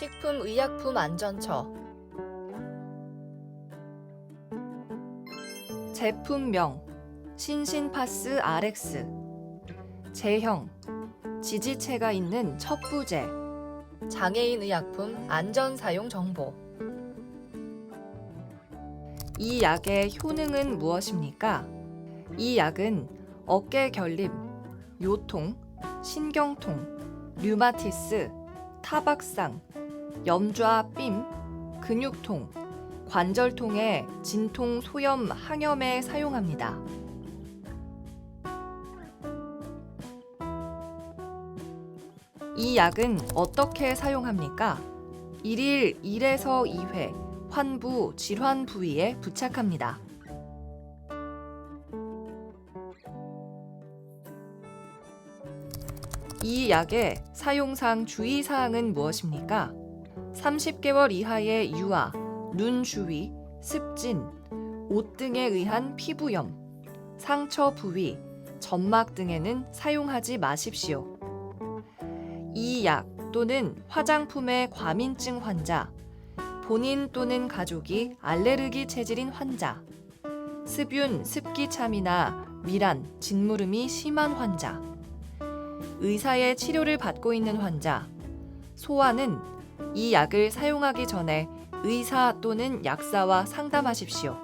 식품의약품안전처. 제품명 신신파스 RX 제형 지지체가 있는 첩부제. 장애인 의약품 안전 사용 정보. 이 약의 효능은 무엇입니까? 이 약은 어깨 결림, 요통, 신경통, 류마티스, 타박상, 염좌 삔, 근육통, 관절통의 진통 소염 항염에 사용합니다. 이 약은 어떻게 사용합니까? 1일 1에서 2회 환부 질환 부위에 부착합니다. 이 약의 사용상 주의사항은 무엇입니까? 30개월 이하의 유아, 눈 주위, 습진, 옷 등에 의한 피부염, 상처 부위, 점막 등에는 사용하지 마십시오. 이 약 또는 화장품의 과민증 환자, 본인 또는 가족이 알레르기 체질인 환자, 습윤, 습기참이나 미란, 진무름이 심한 환자, 의사의 치료를 받고 있는 환자, 소아는 이 약을 사용하기 전에 의사 또는 약사와 상담하십시오.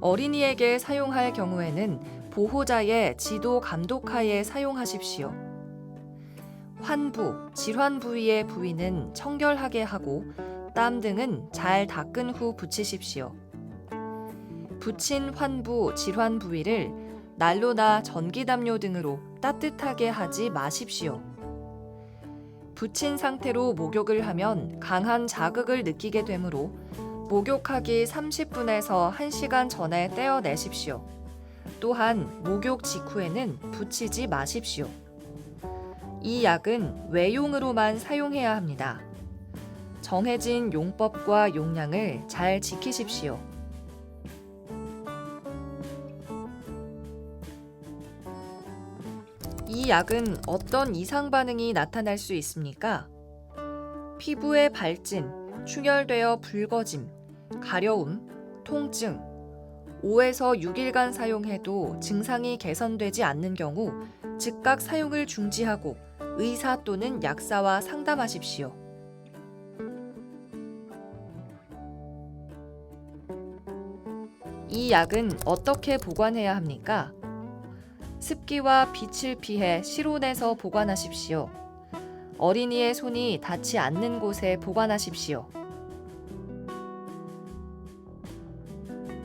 어린이에게 사용할 경우에는 보호자의 지도 감독하에 사용하십시오. 환부, 질환 부위의 부위는 청결하게 하고 땀 등은 잘 닦은 후 붙이십시오. 붙인 환부, 질환 부위를 난로나 전기담요 등으로 따뜻하게 하지 마십시오. 붙인 상태로 목욕을 하면 강한 자극을 느끼게 되므로 목욕하기 30분에서 1시간 전에 떼어내십시오. 또한 목욕 직후에는 붙이지 마십시오. 이 약은 외용으로만 사용해야 합니다. 정해진 용법과 용량을 잘 지키십시오. 이 약은 어떤 이상 반응이 나타날 수 있습니까? 피부의 발진, 충혈되어 붉어짐, 가려움, 통증, 5에서 6일간 사용해도 증상이 개선되지 않는 경우 즉각 사용을 중지하고 의사 또는 약사와 상담하십시오. 이 약은 어떻게 보관해야 합니까? 습기와 빛을 피해 실온에서 보관하십시오. 어린이의 손이 닿지 않는 곳에 보관하십시오.